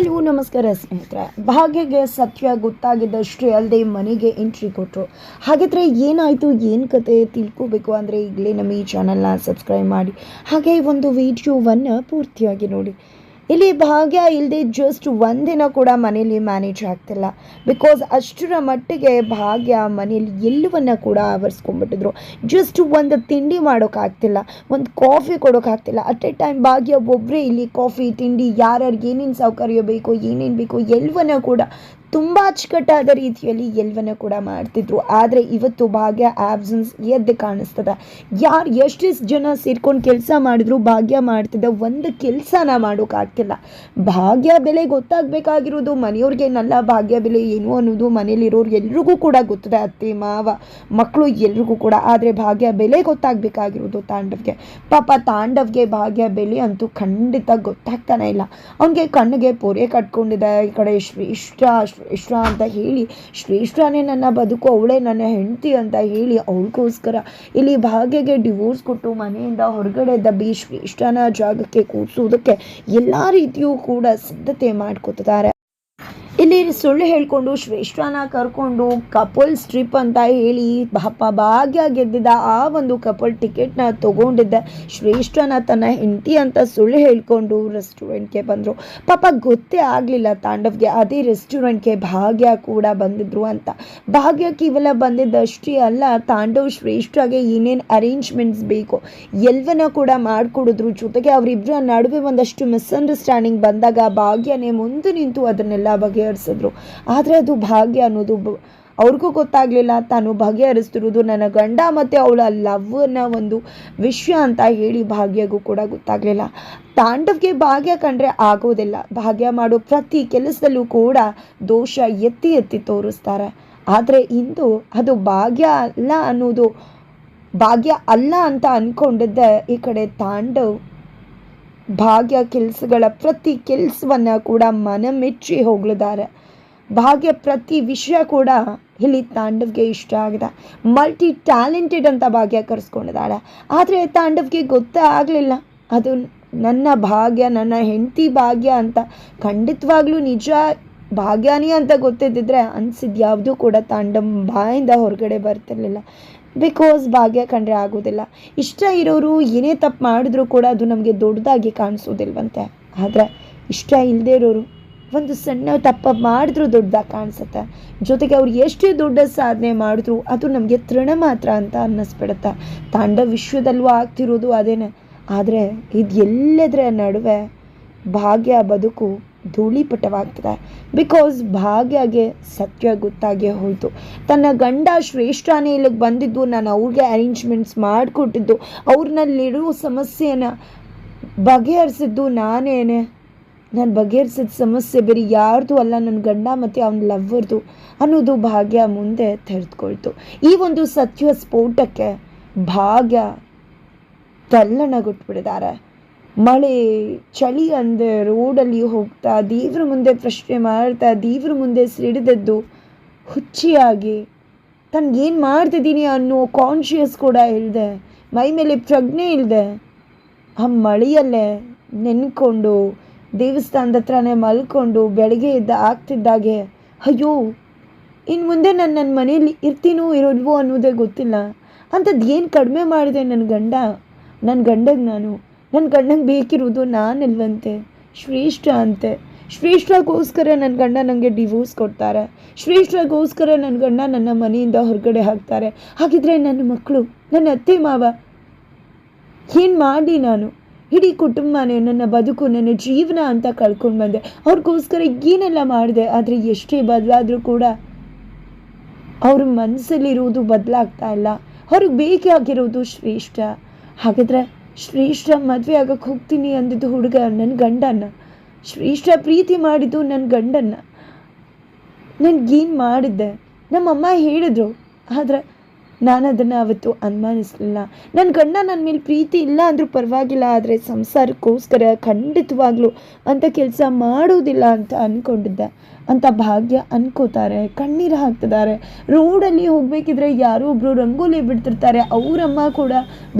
Hello ನಮಸ್ಕಾರ ಸ್ನೇಹಿತರೆ. ಭಾಗ್ಯಗೆ ಸತ್ಯ ಗೊತ್ತಾಗಿದ್ದಷ್ಟೇ ಅಲ್ಲದೆ ಮನೆಗೆ ಎಂಟ್ರಿ ಕೊಟ್ಟರು ಹಾಗಿದ್ರೆ ಏನಾಯಿತು, ಏನು ಕತೆ ತಿಳ್ಕೋಬೇಕು ಅಂದರೆ ಈಗಲೇ ನಮ್ಮ ಈ ಚಾನಲ್ನ ಸಬ್ಸ್ಕ್ರೈಬ್ ಮಾಡಿ. ಹಾಗೆ ಒಂದು ವಿಡಿಯೋವನ್ನು ಪೂರ್ತಿಯಾಗಿ ನೋಡಿ. ಇಲ್ಲಿ ಭಾಗ್ಯ ಇಲ್ಲದೆ ಜಸ್ಟ್ ಒಂದಿನ ಕೂಡ ಮನೇಲಿ ಮ್ಯಾನೇಜ್ ಆಗ್ತಿಲ್ಲ. ಬಿಕಾಸ್ ಅಷ್ಟರ ಮಟ್ಟಿಗೆ ಭಾಗ್ಯ ಮನೇಲಿ ಎಲ್ಲವನ್ನ ಕೂಡ ಆವರಿಸ್ಕೊಂಡ್ಬಿಟ್ಟಿದ್ರು. ಜಸ್ಟ್ ಒಂದು ತಿಂಡಿ ಮಾಡೋಕ್ಕಾಗ್ತಿಲ್ಲ ಒಂದು ಕಾಫಿ ಕೊಡೋಕ್ಕಾಗ್ತಿಲ್ಲ ಅಟ್ ಎ ಟೈಮ್ ಭಾಗ್ಯ ಒಬ್ಬರೇ ಇಲ್ಲಿ ಕಾಫಿ ತಿಂಡಿ, ಯಾರ್ಯಾರಿಗೆ ಏನೇನು ಸೌಕರ್ಯ ಬೇಕು, ಏನೇನು ಬೇಕು ಎಲ್ಲವನ್ನ ಕೂಡ ತುಂಬ ಅಚ್ಚುಕಟ್ಟಾದ ರೀತಿಯಲ್ಲಿ ಎಲ್ಲವನ್ನ ಕೂಡ ಮಾಡ್ತಿದ್ರು. ಆದರೆ ಇವತ್ತು ಭಾಗ್ಯ ಆಬ್ಸೆನ್ಸ್ ಎದ್ದು ಕಾಣಿಸ್ತದೆ. ಯಾರು ಎಷ್ಟೆಷ್ಟು ಜನ ಸೇರ್ಕೊಂಡು ಕೆಲಸ ಮಾಡಿದ್ರು ಭಾಗ್ಯ ಮಾಡ್ತಿದ್ದ ಒಂದು ಕೆಲಸನ ಮಾಡೋಕ್ಕಾಗ್ತಿಲ್ಲ ಭಾಗ್ಯ ಬೆಲೆ ಗೊತ್ತಾಗಬೇಕಾಗಿರೋದು ಮನೆಯವ್ರಿಗೆ ನಲ್ಲ ಭಾಗ್ಯ ಬೆಲೆ ಏನು ಅನ್ನೋದು ಮನೇಲಿರೋರು ಎಲ್ರಿಗೂ ಕೂಡ ಗೊತ್ತದೆ, ಅತ್ತೆ, ಮಾವ ಮಕ್ಕಳು ಎಲ್ರಿಗೂ ಕೂಡ. ಆದರೆ ಭಾಗ್ಯ ಬೆಲೆ ಗೊತ್ತಾಗಬೇಕಾಗಿರೋದು ತಾಂಡವ್ಗೆ. ಪಾಪ ತಾಂಡವ್ಗೆ ಭಾಗ್ಯ ಬೆಲೆ ಅಂತೂ ಖಂಡಿತ ಗೊತ್ತಾಗ್ತಾನೆ ಇಲ್ಲ. ಅವನಿಗೆ ಕಣ್ಣಿಗೆ ಪೊರೆ ಕಟ್ಕೊಂಡಿದೆ, ಈ ಕಡೆ ಶ್ರೇಷ್ಠ ಶ್ರೇಷ್ಠ ಅಂತ ಹೇಳಿ, ಶ್ರೇಷ್ಠನೇ ನನ್ನ ಬದುಕು, ಅವಳೇ ನನ್ನ ಹೆಂಡತಿ ಅಂತ ಹೇಳಿ ಅವಳಿಗೋಸ್ಕರ ಇಲ್ಲಿ ಭಾಗ್ಯಗೆ ಡಿವೋರ್ಸ್ ಕೊಟ್ಟು ಮನೆಯಿಂದ ಹೊರಗಡೆ ದಬ್ಬಿ ಶ್ರೇಷ್ಠನ ಜಾಗಕ್ಕೆ ಕೂರಿಸುವುದಕ್ಕೆ ಎಲ್ಲ ರೀತಿಯೂ ಕೂಡ ಸಿದ್ಧತೆ ಮಾಡ್ಕೊತಿದ್ದಾರೆ. ಇಲ್ಲಿ ಸುಳ್ಳು ಹೇಳಿಕೊಂಡು ಶ್ರೇಷ್ಠನ ಕರ್ಕೊಂಡು ಕಪಲ್ ಸ್ಟ್ರಿಪ್ ಅಂತ ಹೇಳಿ ಪಾಪ ಭಾಗ್ಯ ಗೆದ್ದಿದ್ದ ಆ ಒಂದು ಕಪಲ್ ಟಿಕೆಟ್ನ ತೊಗೊಂಡಿದ್ದ ಶ್ರೇಷ್ಠನ ತನ್ನ ಹೆಂಡತಿ ಅಂತ ಸುಳ್ಳು ಹೇಳಿಕೊಂಡು ರೆಸ್ಟೋರೆಂಟ್ಗೆ ಬಂದರು. ಪಾಪ ಗೊತ್ತೇ ಆಗಲಿಲ್ಲ ತಾಂಡವ್ಗೆ, ಅದೇ ರೆಸ್ಟೋರೆಂಟ್ಗೆ ಭಾಗ್ಯ ಕೂಡ ಬಂದಿದ್ರು ಅಂತ. ಭಾಗ್ಯ ಕೇವಲ ಬಂದಿದ್ದಷ್ಟೇ ಅಲ್ಲ, ತಾಂಡವ್ ಶ್ರೇಷ್ಠಗೆ ಏನೇನು ಅರೇಂಜ್ಮೆಂಟ್ಸ್ ಬೇಕು ಎಲ್ಲವನ್ನ ಕೂಡ ಮಾಡಿಕೊಡಿದ್ರು. ಜೊತೆಗೆ ಅವರಿಬ್ಬರ ನಡುವೆ ಒಂದಷ್ಟು ಮಿಸ್ಅಂಡರ್ಸ್ಟ್ಯಾಂಡಿಂಗ್ ಬಂದಾಗ ಭಾಗ್ಯನೇ ಮುಂದೆ ನಿಂತು ಅದನ್ನೆಲ್ಲ ಬಗೆಹರಿಸಿದ್ರು ಆದರೆ ಅದು ಭಾಗ್ಯ ಅನ್ನೋದು ಅವ್ರಿಗೂ ಗೊತ್ತಾಗಲಿಲ್ಲ. ತಾನು ಬಗೆಹರಿಸ್ತಿರೋದು ನನ್ನ ಗಂಡ ಮತ್ತು ಅವಳ ಲವ್ನ ಒಂದು ವಿಷಯ ಅಂತ ಹೇಳಿ ಭಾಗ್ಯಗೂ ಕೂಡ ಗೊತ್ತಾಗಲಿಲ್ಲ. ತಾಂಡವ್ಗೆ ಭಾಗ್ಯ ಕಂಡ್ರೆ ಆಗೋದಿಲ್ಲ. ಭಾಗ್ಯ ಮಾಡೋ ಪ್ರತಿ ಕೆಲಸದಲ್ಲೂ ಕೂಡ ದೋಷ ಎತ್ತಿ ಎತ್ತಿ ತೋರಿಸ್ತಾರೆ. ಆದರೆ ಇಂದು ಅದು ಭಾಗ್ಯ ಅಲ್ಲ ಅನ್ನೋದು ಭಾಗ್ಯ ಅಲ್ಲ ಅಂತ ಅಂದ್ಕೊಂಡಿದ್ದೆ ಈ ಕಡೆ ತಾಂಡವ್. ಭಾಗ್ಯ ಕೆಲಸಗಳ ಪ್ರತಿ ಕೆಲಸವನ್ನು ಕೂಡ ಮನಮೆಚ್ಚಿ ಹೋಗ್ಲಿದ್ದಾರೆ ಭಾಗ್ಯ ಪ್ರತಿ ವಿಷಯ ಕೂಡ ಇಲ್ಲಿ ತಾಂಡವ್ಗೆ ಇಷ್ಟ ಆಗಿದೆ. ಮಲ್ಟಿ ಟ್ಯಾಲೆಂಟೆಡ್ ಅಂತ ಭಾಗ್ಯ ಕರೆಸ್ಕೊಂಡಿದ್ದಾಳೆ. ಆದರೆ ತಾಂಡವ್ಗೆ ಗೊತ್ತೇ ಆಗಲಿಲ್ಲ. ಅದು ನನ್ನ ಭಾಗ್ಯ, ನನ್ನ ಹೆಂಡತಿ ಭಾಗ್ಯ ಅಂತ ಖಂಡಿತವಾಗ್ಲೂ ನಿಜ ಭಾಗ್ಯನೇ ಅಂತ ಗೊತ್ತಿದ್ದಿದ್ರೆ ಅನಿಸಿದ್ಯಾವುದೂ ಕೂಡ ತಾಂಡವ್ ಬಾಯಿಂದ ಹೊರಗಡೆ ಬರ್ತಿರ್ಲಿಲ್ಲ. ಬಿಕಾಸ್ ಭಾಗ್ಯ ಕಂಡ್ರೆ ಆಗೋದಿಲ್ಲ ಇಷ್ಟ ಇರೋರು ಏನೇ ತಪ್ಪು ಮಾಡಿದ್ರೂ ಕೂಡ ಅದು ನಮಗೆ ದೊಡ್ಡದಾಗಿ ಕಾಣಿಸೋದಿಲ್ವಂತೆ ಆದರೆ ಇಷ್ಟ ಇಲ್ಲದೇ ಇರೋರು ಒಂದು ಸಣ್ಣ ತಪ್ಪ ಮಾಡಿದ್ರೂ ದೊಡ್ಡದಾಗಿ ಕಾಣಿಸುತ್ತೆ. ಜೊತೆಗೆ ಅವ್ರು ಎಷ್ಟೇ ದೊಡ್ಡ ಸಾಧನೆ ಮಾಡಿದ್ರು ಅದು ನಮಗೆ ತೃಣ ಮಾತ್ರ ಅಂತ ಅನ್ನಿಸ್ಬಿಡುತ್ತೆ. ತಾಂಡ ವಿಶ್ವದಲ್ಲೂ ಆಗ್ತಿರೋದು ಅದೇನೆ. ಆದರೆ ಇದು ಎಲ್ಲದರ ನಡುವೆ ಭಾಗ್ಯ ಬದುಕು ಧೂಳಿಪಟವಾಗ್ತದೆ. ಬಿಕಾಸ್ ಭಾಗ್ಯಗೆ ಸತ್ಯ ಗೊತ್ತಾಗೇ ಹೋಯಿತು. ತನ್ನ ಗಂಡ ಶ್ರೇಷ್ಠನೇ ಇಲ್ಲಿಗೆ ಬಂದಿದ್ದು ನಾನು ಅವ್ರಿಗೆ ಅರೇಂಜ್ಮೆಂಟ್ಸ್ ಮಾಡಿಕೊಟ್ಟಿದ್ದು ಅವ್ರನ್ನಲ್ಲಿರೋ ಸಮಸ್ಯೆಯನ್ನು ಬಗೆಹರಿಸಿದ್ದು ನಾನೇನೆ. ನಾನು ಬಗೆಹರಿಸಿದ ಸಮಸ್ಯೆ ಬೇರೆ ಯಾರ್ದು ಅಲ್ಲ ನನ್ನ ಗಂಡ ಮತ್ತು ಅವನ ಲವ್ವರ್ದು ಅನ್ನೋದು ಭಾಗ್ಯ ಮುಂದೆ ತೆರೆದುಕೊಳ್ತು. ಈ ಒಂದು ಸತ್ಯ ಸ್ಫೋಟಕ್ಕೆ ಭಾಗ್ಯ ತಲ್ಲಣಗೊಟ್ಬಿಟ್ಟಿದ್ದಾರೆ. ಮಳೆ, ಚಳಿ ಅಂದರೆ ರೋಡಲ್ಲಿ ಹೋಗ್ತಾ, ದೇವ್ರ ಮುಂದೆ ಪ್ರಶ್ನೆ ಮಾಡ್ತಾ, ದೇವ್ರ ಮುಂದೆ ಸಿಡಿದದ್ದು ಹುಚ್ಚಿಯಾಗಿ. ತನಗೇನು ಮಾಡ್ತಿದ್ದೀನಿ ಅನ್ನೋ ಕಾನ್ಷಿಯಸ್ ಕೂಡ ಇಲ್ಲದೆ ಮೈ ಮೇಲೆ ಪ್ರಜ್ಞೆ ಇಲ್ಲದೆ ಆ ಮಳೆಯಲ್ಲೇ ನೆನ್ಕೊಂಡು, ದೇವಸ್ಥಾನದ ಹತ್ರನೇ ಮಲ್ಕೊಂಡು, ಬೆಳಗ್ಗೆ ಎದ್ದ ಆಗ್ತಿದ್ದಾಗೆ, ಅಯ್ಯೋ ಇನ್ನು ಮುಂದೆ ನಾನು ನನ್ನ ಮನೆಯಲ್ಲಿ ಇರ್ತೀನೋ ಇರೋಲ್ವೋ ಅನ್ನೋದೇ ಗೊತ್ತಿಲ್ಲ. ಅಂಥದ್ದು ಏನು ಕಡಿಮೆ ಮಾಡಿದೆ ನನ್ನ ಗಂಡ? ನನ್ನ ಗಂಡಗೆ ನಾನು ನನ್ನ ಗಂಡಂಗೆ ಬೇಕಿರೋದು ನಾನಿಲ್ವಂತೆ. ಶ್ರೇಷ್ಠ ಅಂತೆ ಶ್ರೇಷ್ಠಗೋಸ್ಕರ ನನ್ನ ಗಂಡ ನನಗೆ ಡಿವೋರ್ಸ್ ಕೊಡ್ತಾರೆ. ಶ್ರೇಷ್ಠಗೋಸ್ಕರ ನನ್ನ ಗಂಡ ನನ್ನ ಮನೆಯಿಂದ ಹೊರಗಡೆ ಹಾಕ್ತಾರೆ. ಹಾಗಿದ್ರೆ ನನ್ನ ಮಕ್ಕಳು ನನ್ನ ಅತ್ತೆ ಮಾವ, ಏನು ಮಾಡಿ ನಾನು? ಇಡೀ ಕುಟುಂಬನೇ ನನ್ನ ಬದುಕು, ನನ್ನ ಜೀವನ ಅಂತ ಕಳ್ಕೊಂಡು ಬಂದೆ. ಅವ್ರಿಗೋಸ್ಕರ ಏನೆಲ್ಲ ಮಾಡಿದೆ, ಆದರೆ ಎಷ್ಟೇ ಬದಲಾದರೂ ಕೂಡ ಅವ್ರ ಮನಸ್ಸಲ್ಲಿರುವುದು ಬದಲಾಗ್ತಾ ಇಲ್ಲ. ಅವ್ರಿಗೆ ಬೇಕಾಗಿರೋದು ಶ್ರೇಷ್ಠ. ಹಾಗಾದ್ರೆ ಶ್ರೇಷ್ಠ, ಮದುವೆ ಆಗಕ್ಕೆ ಹೋಗ್ತೀನಿ ಅಂದಿದ್ದು ಹುಡುಗ ನನ್ನ ಗಂಡನ್ನ. ಶ್ರೇಷ್ಠ ಪ್ರೀತಿ ಮಾಡಿದ್ದು ನನ್ನ ಗಂಡನ್ನ. ನನಗೇನು ಮಾಡಿದ್ದೆ? ನಮ್ಮಮ್ಮ ಹೇಳಿದ್ರು. ಆದರೆ ನಾನು ಅದನ್ನು ಅವತ್ತು ಅನುಮಾನಿಸಲಿಲ್ಲ. ನನ್ನ ಗಂಡ ನನ್ನ ಮೇಲೆ ಪ್ರೀತಿ ಇಲ್ಲ ಅಂದರೂ ಪರವಾಗಿಲ್ಲ, ಆದರೆ ಸಂಸಾರಕ್ಕೋಸ್ಕರ ಖಂಡಿತವಾಗ್ಲೂ ಅಂಥ ಕೆಲಸ ಮಾಡೋದಿಲ್ಲ ಅಂತ ಅಂದ್ಕೊಂಡಿದ್ದೆ ಅಂತ ಭಾಗ್ಯ ಅನ್ಕೋತಾರೆ. ಕಣ್ಣೀರು ಹಾಕ್ತಿದ್ದಾರೆ. ರೋಡಲ್ಲಿ ಹೋಗಬೇಕಿದ್ರೆ ಯಾರೋ ಒಬ್ಬರು ರಂಗೋಲಿ ಬಿಡ್ತಿರ್ತಾರೆ. ಅವರಮ್ಮ ಕೂಡ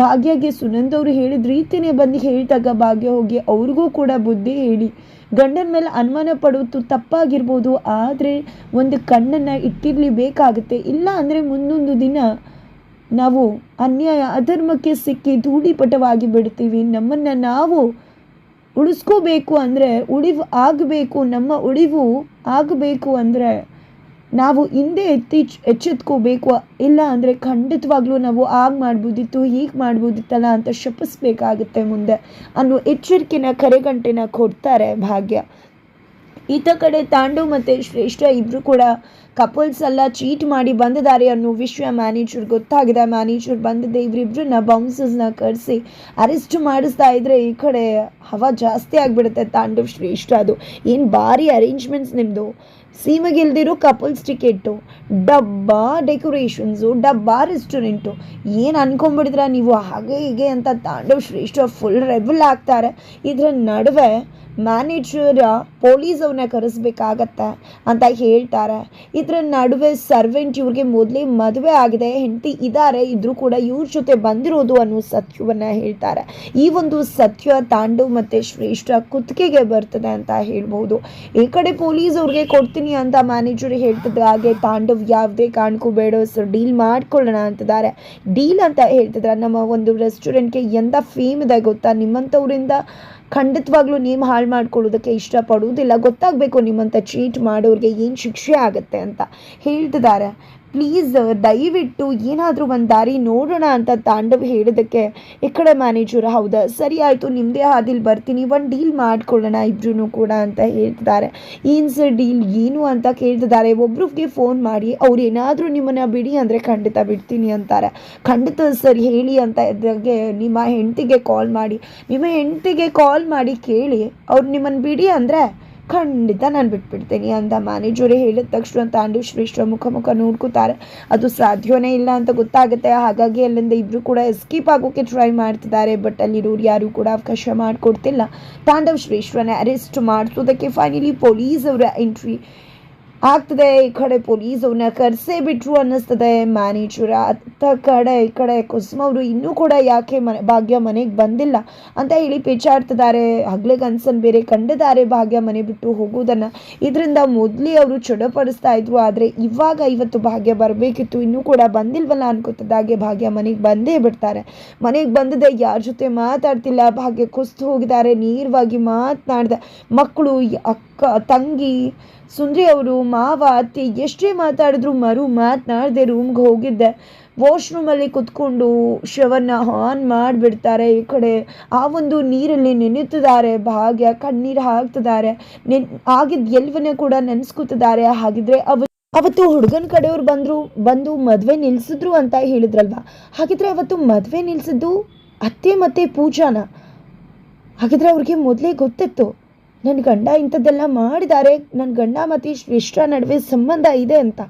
ಭಾಗ್ಯಗೆ ಸುನಂದ್ ಅವರು ಹೇಳಿದ ರೀತಿಯೇ ಬಂದು ಹೇಳಿದಾಗ ಭಾಗ್ಯ ಹೋಗಿ ಅವ್ರಿಗೂ ಕೂಡ ಬುದ್ಧಿ ಹೇಳಿ. ಗಂಡನ ಮೇಲೆ ಅನುಮಾನ ಪಡೋದು ತಪ್ಪಾಗಿರ್ಬೋದು, ಆದರೆ ಒಂದು ಕಣ್ಣನ್ನು ಇಟ್ಟಿರಲೇಬೇಕಾಗುತ್ತೆ. ಇಲ್ಲ ಅಂದರೆ ಮುಂದೊಂದು ದಿನ ನಾವು ಅನ್ಯಾಯ, ಅಧರ್ಮಕ್ಕೆ ಸಿಕ್ಕಿ ಧೂಳಿಪಟವಾಗಿ ಬಿಡ್ತೀವಿ. ನಮ್ಮನ್ನು ನಾವು ಉಳಿಸ್ಕೋಬೇಕು ಅಂದರೆ ಉಳಿವು ಆಗಬೇಕು, ನಮ್ಮ ಉಳಿವು ಆಗಬೇಕು ಅಂದರೆ ನಾವು ಹಿಂದೆ ಎತ್ತಿ ಎಚ್ಚೆತ್ಕೋಬೇಕು, ಇಲ್ಲ ಅಂದರೆ ಖಂಡಿತವಾಗ್ಲೂ ನಾವು ಆಗ ಮಾಡ್ಬೋದಿತ್ತು, ಹೀಗೆ ಮಾಡ್ಬೋದಿತ್ತಲ್ಲ ಅಂತ ಶಪಿಸ್ಬೇಕಾಗುತ್ತೆ ಮುಂದೆ ಅನ್ನೋ ಎಚ್ಚರಿಕೆನ, ಕರೆಗಂಟೆನ ಕೊಡ್ತಾರೆ ಭಾಗ್ಯ. ಈತ ಕಡೆ ತಾಂಡು ಮತ್ತು ಶ್ರೇಷ್ಠ ಇಬ್ಬರು ಕೂಡ ಕಪಲ್ಸ್ ಎಲ್ಲ ಚೀಟ್ ಮಾಡಿ ಬಂದಿದ್ದಾರೆ ಅನ್ನೋ ವಿಶ್ವ ಮ್ಯಾನೇಜರ್ ಗೊತ್ತಾಗಿದೆ. ಮ್ಯಾನೇಜರ್ ಬಂದಿದ್ದೆ ಇವರಿಬ್ಬರನ್ನ ಬೌನ್ಸಸ್ನ ಕರೆಸಿ ಅರೆಸ್ಟ್ ಮಾಡಿಸ್ತಾ ಇದ್ರೆ ಈ ಕಡೆ ಹವಾ ಜಾಸ್ತಿ ಆಗಿಬಿಡುತ್ತೆ ತಾಂಡವ್ ಶ್ರೇಷ್ಠ ಅದು. ಏನು ಭಾರಿ ಅರೇಂಜ್ಮೆಂಟ್ಸ್ ನಿಮ್ಮದು ಸೀಮೆಗಿಲ್ದಿರೋ ಕಪಲ್ಸ್ ಟಿಕೆಟು ಡಬ್ಬಾ ಡೆಕೋರೇಷನ್ಸು ಡಬ್ಬಾ ರೆಸ್ಟೋರೆಂಟು ಏನು ಅನ್ಕೊಂಬಿಡಿದ್ರ ನೀವು? ಹಾಗೆ ಹೀಗೆ ಅಂತ ತಾಂಡವ್ ಶ್ರೇಷ್ಠ ಫುಲ್ ರೆಬಲ್ ಆಗ್ತಾರೆ. ಇದರ ನಡುವೆ ಮ್ಯಾನೇಜರ್, ಪೊಲೀಸ್ ಅವ್ರನ್ನ ಕರೆಸ್ಬೇಕಾಗತ್ತೆ ಅಂತ ಹೇಳ್ತಾರೆ. ಇದರ ನಡುವೆ ಸರ್ವೆಂಟ್ ಇವ್ರಿಗೆ ಮೊದಲೇ ಮದುವೆ ಆಗಿದೆ, ಹೆಂಡತಿ ಇದ್ದಾರೆ ಇದ್ರೂ ಕೂಡ ಇವ್ರ ಜೊತೆ ಬಂದಿರೋದು ಅನ್ನೋ ಸತ್ಯವನ್ನ ಹೇಳ್ತಾರೆ. ಈ ಒಂದು ಸತ್ಯ ತಾಂಡವ್ ಮತ್ತೆ ಶ್ರೇಷ್ಠ ಕುತ್ತಿಗೆಗೆ ಬರ್ತದೆ ಅಂತ ಹೇಳ್ಬೋದು. ಈ ಕಡೆ ಪೊಲೀಸ್ ಅವ್ರಿಗೆ ಕೊಡ್ತೀನಿ ಅಂತ ಮ್ಯಾನೇಜರ್ ಹೇಳ್ತಿದ್ದ ಹಾಗೆ ತಾಂಡವ್ ಯಾವುದೇ ಕಾರಣಕ್ಕೂ ಬೇಡ, ಸರ್, ಡೀಲ್ ಮಾಡ್ಕೊಳ್ಳೋಣ ಅಂತಿದ್ದಾರೆ. ಡೀಲ್ ಅಂತ ಹೇಳ್ತಿದ್ರೆ, ನಮ್ಮ ಒಂದು ರೆಸ್ಟೋರೆಂಟ್ಗೆ ಎಂಥ ಫೇಮ್ ಇದೆ ಗೊತ್ತಾ? ನಿಮ್ಮಂಥವ್ರಿಂದ ಖಂಡಿತವಾಗ್ಲೂ ನೇಮ್ ಹಾಳು ಮಾಡ್ಕೊಳ್ಳೋದಕ್ಕೆ ಇಷ್ಟಪಡುವುದಿಲ್ಲ. ಗೊತ್ತಾಗಬೇಕು ನಿಮ್ಮಂಥ ಚೀಟ್ ಮಾಡೋರಿಗೆ ಏನು ಶಿಕ್ಷೆ ಆಗುತ್ತೆ ಅಂತ ಹೇಳ್ತಿದ್ದಾರೆ. ಪ್ಲೀಸ್ ದಯವಿಟ್ಟು ಏನಾದರೂ ಒಂದು ದಾರಿ ನೋಡೋಣ ಅಂತ ತಾಂಡವ್ ಹೇಳಿದ್ದಕ್ಕೆ ಈ ಕಡೆ ಮ್ಯಾನೇಜರ್ ಹೌದಾ. ಸರಿ ಆಯಿತು ನಿಮ್ಮದೇ ಹಾದಿಲಿ ಬರ್ತೀನಿ, ಒಂದು ಡೀಲ್ ಮಾಡ್ಕೊಳ್ಳೋಣ ಇಬ್ರು ಕೂಡ ಅಂತ ಹೇಳ್ತಿದ್ದಾರೆ. ಏನು ಸರ್ ಡೀಲ್ ಏನು ಅಂತ ಕೇಳ್ತಿದ್ದಾರೆ. ಒಬ್ರಿಗೆ ಫೋನ್ ಮಾಡಿ, ಅವ್ರು ಏನಾದರೂ ನಿಮ್ಮನ್ನು ಬಿಡಿ ಅಂದರೆ ಖಂಡಿತ ಬಿಡ್ತೀನಿ ಅಂತಾರೆ. ಖಂಡಿತ ಸರ್ ಹೇಳಿ ಅಂತ ಇದ್ದಾಗೆ ನಿಮ್ಮ ಹೆಂಡತಿಗೆ ಕಾಲ್ ಮಾಡಿ, ನಿಮ್ಮ ಹೆಂಡತಿಗೆ ಕಾಲ್ ಮಾಡಿ ಕೇಳಿ, ಅವ್ರು ನಿಮ್ಮನ್ನು ಬಿಡಿ ಅಂದರೆ ಖಂಡಿತ ನಾನು ಬಿಟ್ಬಿಡ್ತೀನಿ ಅಂತ ಮ್ಯಾನೇಜರೇ ಹೇಳಿದ ತಕ್ಷಣ ತಾಂಡು ಶ್ರೇಷ್ಠ ಮುಖ ಮುಖ ನೋಡ್ಕೋತಾರೆ. ಅದು ಸಾಧ್ಯವೇ ಇಲ್ಲ ಅಂತ ಗೊತ್ತಾಗುತ್ತೆ. ಹಾಗಾಗಿ ಅಲ್ಲಿಂದ ಇಬ್ಬರು ಕೂಡ ಎಸ್ಕೇಪ್ ಆಗೋಕ್ಕೆ ಟ್ರೈ ಮಾಡ್ತಿದ್ದಾರೆ. ಬಟ್ ಅಲ್ಲಿರೋರು ಯಾರೂ ಕೂಡ ಅವಕಾಶ ಮಾಡಿಕೊಡ್ತಿಲ್ಲ. ತಾಂಡವ್ ಶ್ರೇಷ್ಠನೇ ಅರೆಸ್ಟ್ ಮಾಡಿಸೋದಕ್ಕೆ ಫೈನಲಿ ಪೊಲೀಸ್ ಅವರ ಎಂಟ್ರಿ ಆಗ್ತದೆ, ಈ ಕಡೆ ಪೊಲೀಸ್ ಅವನ್ನ ಕರೆಸೇ ಬಿಟ್ರು ಅನ್ನಿಸ್ತದೆ. ಮ್ಯಾನೇಜರ್ ಅತ್ತ ಕಡೆ, ಈ ಕಡೆ ಕುಸುಮ ಅವರು ಇನ್ನೂ ಕೂಡ ಯಾಕೆ ಮನೆ, ಭಾಗ್ಯ ಮನೆಗೆ ಬಂದಿಲ್ಲ ಅಂತ ಹೇಳಿ ಪೇಚಾಡ್ತಿದ್ದಾರೆ. ಹಗ್ಲೆ ಗನ್ಸನ್ ಬೇರೆ ಕಂಡಿದ್ದಾರೆ ಭಾಗ್ಯ ಮನೆ ಬಿಟ್ಟು ಹೋಗೋದನ್ನು ಇದರಿಂದ ಮೊದಲೇ ಅವರು ಚಡಪಡಿಸ್ತಾ ಇದ್ರು. ಆದರೆ ಇವಾಗ ಇವತ್ತು ಭಾಗ್ಯ ಬರಬೇಕಿತ್ತು. ಇನ್ನೂ ಕೂಡ ಬಂದಿಲ್ವಲ್ಲ ಅನ್ಕೋತಿದ್ದಾಗೆ ಭಾಗ್ಯ ಮನೆಗೆ ಬಂದೇ ಬಿಡ್ತಾರೆ. ಮನೆಗೆ ಬಂದದೆ, ಯಾರ ಜೊತೆ ಮಾತಾಡ್ತಿಲ್ಲ. ಭಾಗ್ಯ ಕುಸ್ತು ಹೋಗಿದ್ದಾರೆ, ನೇರವಾಗಿ ಮಾತನಾಡಿದೆ. ಮಕ್ಕಳು ಅಕ್ಕ, ತಂಗಿ, ಸುಂದ್ರಿ ಅವರು ಮಾವ, ಅತ್ತೆ ಎಷ್ಟೇ ಮಾತಾಡಿದ್ರು ಮರು ಮಾತನಾಡದೆ ರೂಮ್ಗೆ ಹೋಗಿದ್ದೆ. ವಾಶ್ರೂಮಲ್ಲಿ ಕುತ್ಕೊಂಡು ಶವನ್ನ ಆನ್ ಮಾಡಿಬಿಡ್ತಾರೆ ಈ ಕಡೆ. ಆ ಒಂದು ನೀರಲ್ಲಿ ನೆನೆತಿದ್ದಾರೆ ಭಾಗ್ಯ ಕಣ್ಣೀರು ಹಾಕ್ತಿದ್ದಾರೆ. ನೆನ್ ಆಗಿದ್ದ ಎಲ್ಲವನ್ನ ಕೂಡ ನೆನೆಸ್ಕೊತಿದ್ದಾರೆ. ಹಾಗಿದ್ರೆ ಅವ, ಅವತ್ತು ಹುಡುಗನ ಕಡೆಯವ್ರು ಬಂದರು, ಬಂದು ಮದುವೆ ನಿಲ್ಲಿಸಿದ್ರು ಅಂತ ಹೇಳಿದ್ರಲ್ವಾ? ಹಾಗಿದ್ರೆ ಅವತ್ತು ಮದುವೆ ನಿಲ್ಲಿಸಿದ್ದು ಅತ್ತೆ ಮತ್ತೆ ಪೂಜಾನ? ಹಾಗಿದ್ರೆ ಅವ್ರಿಗೆ ಮೊದಲೇ ಗೊತ್ತಿತ್ತು. ನನ್ನ ಗಂಡ ಇಂಥದ್ದೆಲ್ಲ ಮಾಡಿದ್ದಾರೆ ನನ್ನ ಗಂಡ ಮತ್ತು ಶ್ರೇಷ್ಠ ನಡುವೆ ಸಂಬಂಧ ಇದೆ ಅಂತ.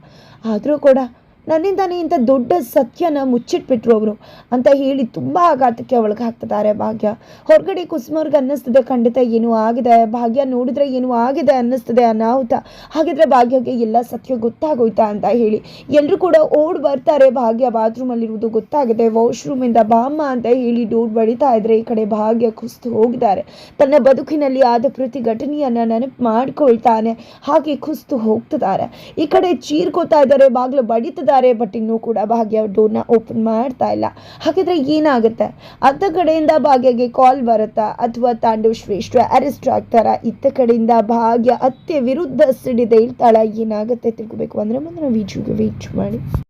ಆದರೂ ಕೂಡ ನನ್ನಿಂದಾನೇ ಇಂಥ ದೊಡ್ಡ ಸತ್ಯನ ಮುಚ್ಚಿಟ್ಬಿಟ್ರು ಅವರು ಅಂತ ಹೇಳಿ ತುಂಬ ಆಘಾತಕ್ಕೆ ಒಳಗಾಗ್ತಿದ್ದಾರೆ ಭಾಗ್ಯ. ಹೊರಗಡೆ ಕುಸುಮವ್ರಿಗೆ ಅನ್ನಿಸ್ತದೆ, ಖಂಡಿತ ಏನೂ ಆಗಿದೆ. ಭಾಗ್ಯ ನೋಡಿದ್ರೆ ಏನೂ ಆಗಿದೆ ಅನ್ನಿಸ್ತದೆ ಅನಾಹುತ. ಹಾಗಿದ್ರೆ ಭಾಗ್ಯಕ್ಕೆ ಎಲ್ಲ ಸತ್ಯ ಗೊತ್ತಾಗೋಯ್ತಾ ಅಂತ ಹೇಳಿ. ಎಲ್ಲರೂ ಕೂಡ ಓಡ್ ಬರ್ತಾರೆ ಭಾಗ್ಯ ಬಾತ್ರೂಮಲ್ಲಿರುವುದು ಗೊತ್ತಾಗಿದೆ. ವಾಶ್ರೂಮಿಂದ ಬಾಮ್ಮ ಅಂತ ಹೇಳಿ ಡೋರ್ ಬಡಿತಾ ಇದ್ರೆ ಈ ಕಡೆ ಭಾಗ್ಯ ಕುಸ್ತು ಹೋಗಿದ್ದಾರೆ ತನ್ನ ಬದುಕಿನಲ್ಲಿ ಆದ ಪ್ರತಿ ಘಟನೆಯನ್ನ ನೆನಪು ಮಾಡ್ಕೊಳ್ತಾನೆ. ಹಾಗೆ ಕುಸ್ತು ಹೋಗ್ತಿದ್ದಾರೆ. ಈ ಕಡೆ ಚೀರ್ಕೋತಾ ಇದ್ದಾರೆ, ಬಾಗ್ಲು ಬಡಿತಿದ್ದಾರೆ. ಬಟ್ ಇನ್ನೂ ಕೂಡ ಭಾಗ್ಯ ಡೋರ್ನ ಓಪನ್ ಮಾಡ್ತಾ ಇಲ್ಲ. ಹಾಗಿದ್ರೆ ಏನಾಗುತ್ತೆ? ಅತ್ತ ಕಡೆಯಿಂದ ಭಾಗ್ಯಗೆ ಕಾಲ್ ಬರುತ್ತಾ? ಅಥವಾ ತಾಂಡವ್ ಶ್ರೇಷ್ಠ ಅರೆಸ್ಟ್ ಆಗ್ತಾರ? ಇತ್ತ ಕಡೆಯಿಂದ ಭಾಗ್ಯ ಅತ್ಯ ವಿರುದ್ಧ ಸಿಡಿದ ಹೇಳ್ತಾಳ ಏನಾಗುತ್ತೆ ತಿಳ್ಕೊಬೇಕು ಅಂದ್ರೆ ಮುಂದಿನ ವಿಡಿಯೋಗೆ ವೇಟ್ ಮಾಡಿ.